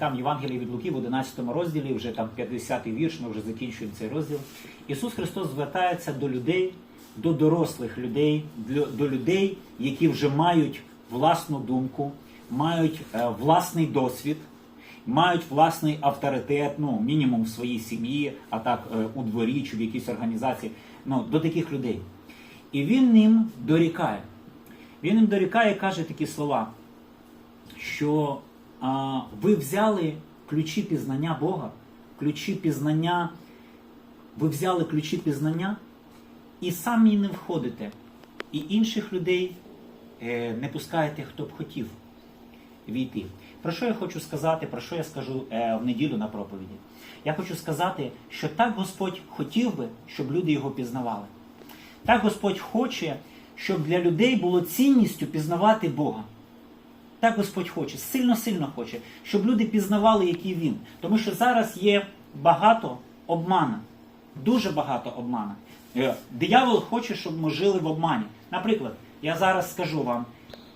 там Євангелії від Луки в 11 розділі, вже там 50-й вірш, ми вже закінчуємо цей розділ. Ісус Христос звертається до людей, до дорослих людей, до людей, які вже мають власну думку, мають е, власний досвід, мають власний авторитет, ну, мінімум в своїй сім'ї, а так е, у дворі чи в якійсь організації. Ну, до таких людей. І він ним дорікає. Він їм дорікає каже такі слова, що ви взяли ключі пізнання Бога, ключі пізнання, ви взяли ключі пізнання і самі не входите. І інших людей е, не пускаєте, хто б хотів війти. Про що я хочу сказати, про що я скажу е, в неділю на проповіді? Я хочу сказати, що так Господь хотів би, щоб люди його пізнавали. Так Господь хоче, щоб для людей було цінністю пізнавати Бога. Так Господь хоче, сильно-сильно хоче, щоб люди пізнавали, який він. Тому що зараз є багато обмана, дуже багато обмана. Е, Диявол хоче, щоб ми жили в обмані. Наприклад, я зараз скажу вам,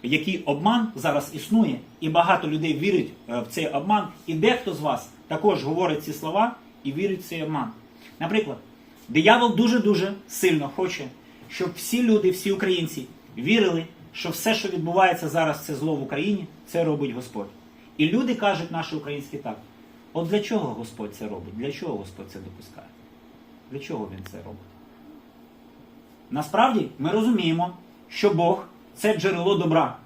який обман зараз існує, і багато людей вірять е, в цей обман, і дехто з вас також говорить ці слова і вірить в цей обман. Наприклад, диявол дуже-дуже сильно хоче, щоб всі люди, всі українці вірили, що все, що відбувається зараз, це зло в Україні, це робить Господь. І люди кажуть наші українські так: от для чого Господь це робить? Для чого Господь це допускає? Для чого він це робить? Насправді ми розуміємо, що Бог це джерело добра.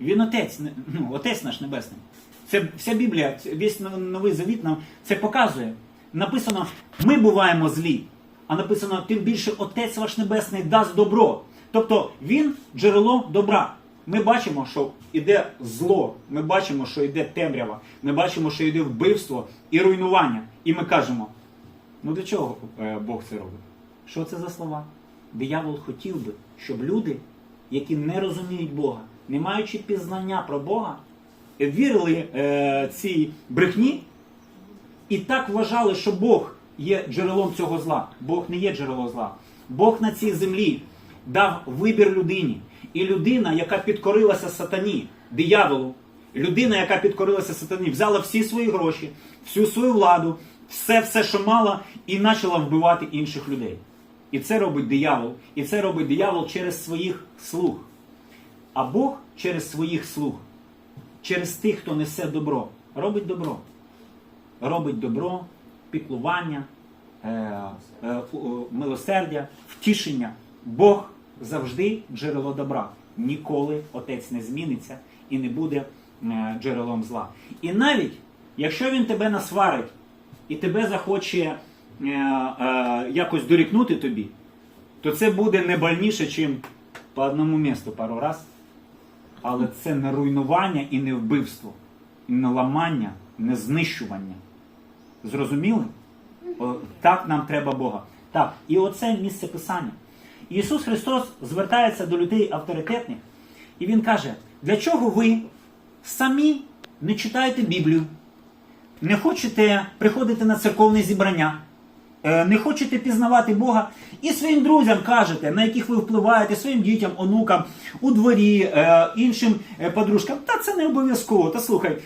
Він отець, ну, отець наш небесний. Це вся Біблія, весь новий завіт нам це показує. Написано, ми буваємо злі, а написано, тим більше Отець ваш Небесний дасть добро. Тобто він джерело добра. Ми бачимо, що йде зло, ми бачимо, що йде темрява, ми бачимо, що йде вбивство і руйнування. І ми кажемо, ну для чого е, Бог це робить? Що це за слова? Диявол хотів би, щоб люди, які не розуміють Бога, не маючи пізнання про Бога, вірили е, цій брехні і так вважали, що Бог є джерелом цього зла. Бог не є джерело зла. Бог на цій землі дав вибір людині. І людина, яка підкорилася сатані, дияволу, людина, яка підкорилася сатані, взяла всі свої гроші, всю свою владу, все, все, що мала, і почала вбивати інших людей. І це робить диявол. І це робить диявол через своїх слуг. А Бог через своїх слуг, через тих, хто несе добро, робить добро робить добро, піклування, е, е, у- милосердя, втішення. Бог завжди джерело добра. Ніколи отець не зміниться і не буде е, джерелом зла. І навіть якщо він тебе насварить і тебе захоче е, е, якось дорікнути тобі, то це буде не больніше, чим по одному місту пару раз. Але це не руйнування і не вбивство, і не ламання, не знищування. Зрозуміли? О, Так нам треба Бога. Так, і оце місце писання. Ісус Христос звертається до людей авторитетних, і Він каже: для чого ви самі не читаєте Біблію, не хочете приходити на церковне зібрання, е, не хочете пізнавати Бога, і своїм друзям кажете, на яких ви впливаєте, своїм дітям, онукам, у дворі, е, іншим е, подружкам. Та це не обов'язково. Та слухай,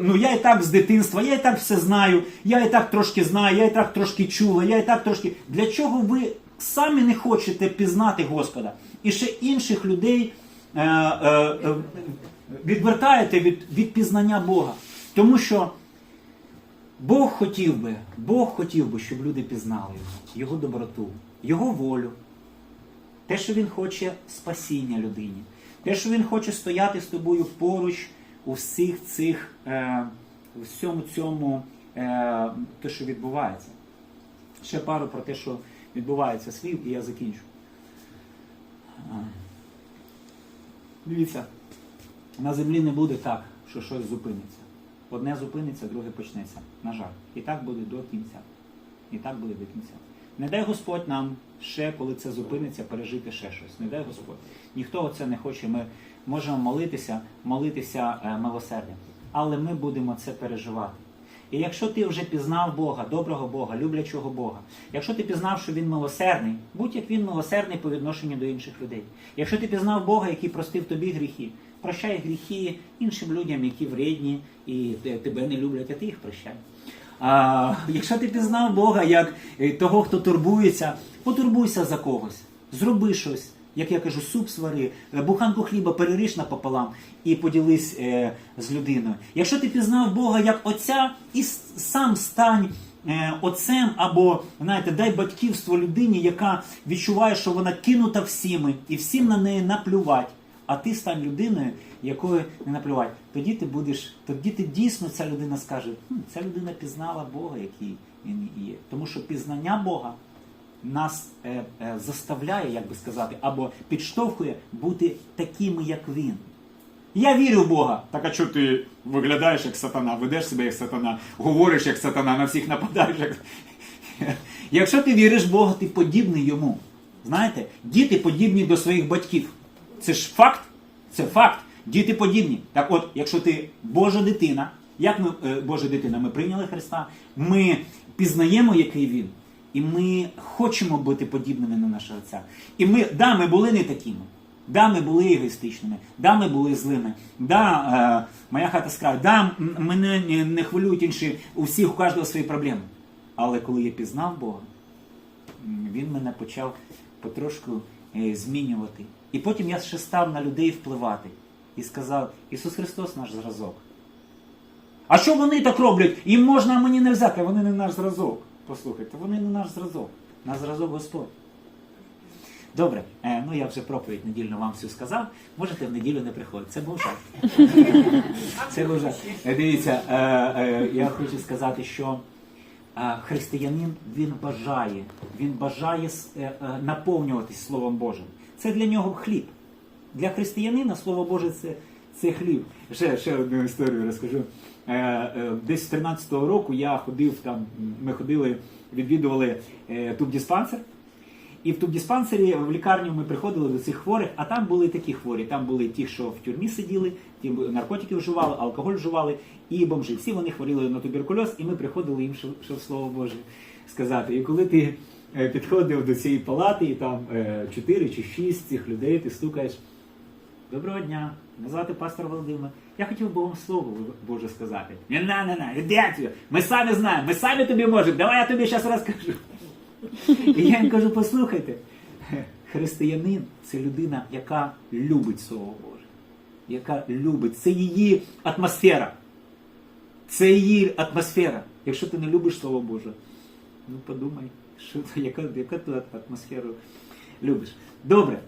ну я і так з дитинства, я і так все знаю, я і так трошки знаю, я і так трошки чула, я і так трошки. Для чого ви самі не хочете пізнати Господа? І ще інших людей е, е, е, відвертаєте від, від пізнання Бога. Тому що Бог хотів би, Бог хотів би, щоб люди пізнали його, його доброту, його волю, те, що він хоче спасіння людині, те, що він хоче стояти з тобою поруч у всіх цих, е, всьому цьому, е, те, що відбувається. Ще пару про те, що відбувається слів, і я закінчу. Дивіться, на землі не буде так, що щось зупиниться. Одне зупиниться, друге почнеться. На жаль. І так буде до кінця. І так буде до кінця. Не дай Господь нам ще, коли це зупиниться, пережити ще щось. Не дай Господь. Ніхто оце не хоче. Ми можемо молитися, молитися е, милосердям. Але ми будемо це переживати. І якщо ти вже пізнав Бога, доброго Бога, люблячого Бога, якщо ти пізнав, що Він милосердний, будь як він милосердний по відношенню до інших людей. Якщо ти пізнав Бога, який простив тобі гріхи, прощай гріхи іншим людям, які вредні і тебе не люблять, а ти їх прощай. А якщо ти пізнав Бога як е, того, хто турбується, потурбуйся за когось, зроби щось. Як я кажу, суп свари, е, буханку хліба переріж напополам і поділись е, з людиною. Якщо ти пізнав Бога як Отця, і сам стань е, отцем, або знаєте, дай батьківство людині, яка відчуває, що вона кинута всіми, і всім на неї наплювать. А ти стань людиною, якою не наплювать. Тоді ти будеш, тоді ти дійсно ця людина скаже, «Хм, ця людина пізнала Бога, який він є. Тому що пізнання Бога нас е, е, заставляє, як би сказати, або підштовхує бути такими, як він. Я вірю в Бога. Так а що ти виглядаєш як сатана, ведеш себе як сатана, говориш як сатана, на всіх нападаєш як. Якщо ти віриш в Бога, ти подібний йому. Знаєте, діти подібні до своїх батьків. Це ж факт. Це факт. Діти подібні. Так от, якщо ти Божа дитина, як ми е, Божа дитина, ми прийняли Христа, ми пізнаємо, який він, і ми хочемо бути подібними на нашого Отця. І ми, да, ми були не такими. Да, ми були егоїстичними, да, ми були злими, да, е, моя хата з краю, да, мене не, хвилюють інші, у всіх у кожного свої проблеми. Але коли я пізнав Бога, він мене почав потрошку е, змінювати. І потім я ще став на людей впливати і сказав: Ісус Христос наш зразок. А що вони так роблять? Їм можна, а мені не взяти, вони не наш зразок. Послухайте, вони не наш зразок. Наш зразок Господь. Добре, е, ну я вже проповідь недільну вам всю сказав. Можете в неділю не приходити. Це був жарт. Це був жарт. Е, Дивіться, е, е, я хочу сказати, що е, християнин він бажає, він бажає е, е, наповнюватись Словом Божим. Це для нього хліб. Для християнина Слово Боже це, це хліб. Ще, ще одну історію розкажу. Е, е, десь з 13-го року я ходив там, ми ходили, відвідували е, тубдиспансер. І в тубдиспансері в лікарню ми приходили до цих хворих, а там були такі хворі. Там були ті, що в тюрмі сиділи, ті наркотики вживали, алкоголь вживали, і бомжі. Всі вони хворіли на туберкульоз, і ми приходили їм, щоб, слово Боже сказати. І коли ти підходив до цієї палати, і там 4 чи 6 цих людей, ти стукаєш. Доброго дня, мене звати пастор Володимир. Я хотів би вам слово Боже сказати. Не на, не на, іди. Ми самі знаємо, ми самі тобі можемо. Давай я тобі зараз розкажу. І я їм кажу, послухайте, християнин це людина, яка любить Слово Боже, яка любить. Це її атмосфера. Це її атмосфера. Якщо ти не любиш Слово Боже, ну подумай, що, яка, яка ти атмосферу любиш. Добре.